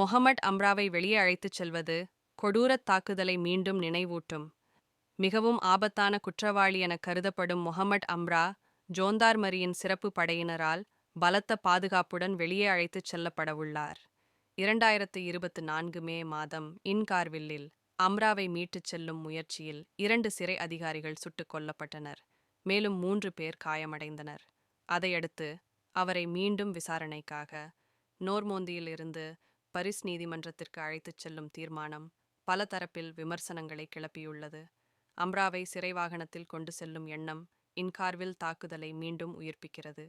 மொஹமட் அம்ராவை வெளியே அழைத்துச் செல்வது கொடூரத் தாக்குதலை மீண்டும் நினைவூட்டும். மிகவும் ஆபத்தான குற்றவாளி என கருதப்படும் மொஹமட் அம்ரா ஜோந்தார்மரியின் சிறப்பு படையினரால் பலத்த பாதுகாப்புடன் வெளியே அழைத்துச் செல்லப்படவுள்ளார். இரண்டாயிரத்து இருபத்து நான்கு மே மாதம் இன்கார்வில்லில் அம்ராவை மீட்டுச் செல்லும் முயற்சியில் இரண்டு சிறை அதிகாரிகள் சுட்டுக் கொல்லப்பட்டனர். மேலும் மூன்று பேர் காயமடைந்தனர். அதையடுத்து அவரை மீண்டும் விசாரணைக்காக நோர்மோந்தியிலிருந்து பரிஸ் நீதிமன்றத்திற்கு அழைத்துச் செல்லும் தீர்மானம் பல தரப்பில் விமர்சனங்களை கிளப்பியுள்ளது. அம்ராவை சிறை வாகனத்தில் கொண்டு செல்லும் எண்ணம் இன்கார்வில் தாக்குதலை மீண்டும் உயிர்ப்பிக்கிறது.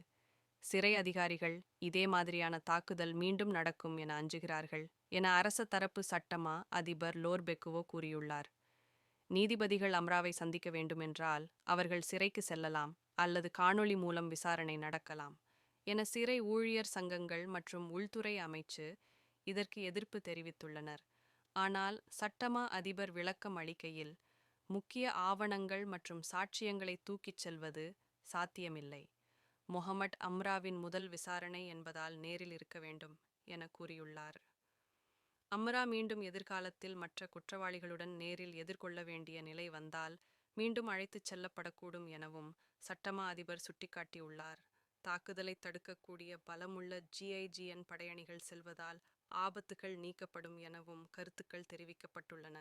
சிறை அதிகாரிகள் இதே மாதிரியான தாக்குதல் மீண்டும் நடக்கும் என அஞ்சுகிறார்கள் என அரச தரப்பு சட்டமா அதிபர் லோர்பெக்குவோ கூறியுள்ளார். நீதிபதிகள் அம்ராவை சந்திக்க வேண்டுமென்றால் அவர்கள் சிறைக்கு செல்லலாம் அல்லது காணொளி மூலம் விசாரணை நடக்கலாம் என சிறை ஊழியர் சங்கங்கள் மற்றும் உள்துறை அமைச்சு இதற்கு எதிர்ப்பு தெரிவித்துள்ளனர். ஆனால் சட்டமா அதிபர் விளக்கம் அளிக்கையில் முக்கிய ஆவணங்கள் மற்றும் சாட்சியங்களை தூக்கிச் செல்வது சாத்தியமில்லை. மொஹமட் அம்ராவின் முதல் விசாரணை என்பதால் நேரில் இருக்க வேண்டும் என கூறியுள்ளார். அம்ரா மீண்டும் எதிர்காலத்தில் மற்ற குற்றவாளிகளுடன் நேரில் எதிர்கொள்ள வேண்டிய நிலை வந்தால் மீண்டும் அழைத்துச் செல்லப்படக்கூடும் எனவும் சட்டமா அதிபர் சுட்டிக்காட்டியுள்ளார். தாக்குதலை தடுக்கக்கூடிய பலமுள்ள ஜிஐஜிஎன் படையணிகள் செல்வதால் ஆபத்துகள் நீக்கப்படும் எனவும் கருத்துக்கள் தெரிவிக்கப்பட்டுள்ளன.